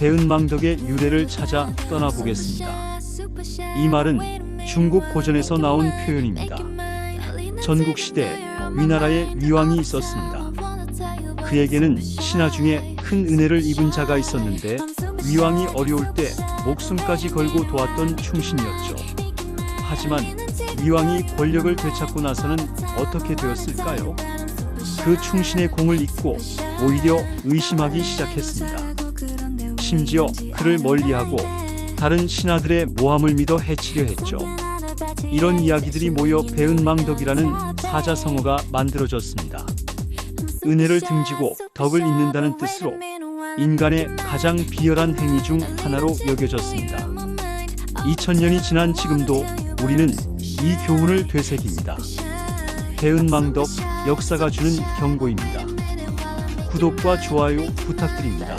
대은망덕의 유래를 찾아 떠나보겠습니다. 이 말은 중국 고전에서 나온 표현입니다. 전국 시대 위나라에 위왕이 있었습니다. 그에게는 신하 중에 큰 은혜를 입은 자가 있었는데 위왕이 어려울 때 목숨까지 걸고 도왔던 충신이었죠. 하지만 위왕이 권력을 되찾고 나서는 어떻게 되었을까요? 그 충신의 공을 잊고 오히려 의심하기 시작했습니다. 심지어 그를 멀리하고 다른 신하들의 모함을 믿어 해치려 했죠. 이런 이야기들이 모여 배은망덕이라는 사자성어가 만들어졌습니다. 은혜를 등지고 덕을 잇는다는 뜻으로 인간의 가장 비열한 행위 중 하나로 여겨졌습니다. 2000년이 지난 지금도 우리는 이 교훈을 되새깁니다. 배은망덕 역사가 주는 경고입니다. 구독과 좋아요 부탁드립니다.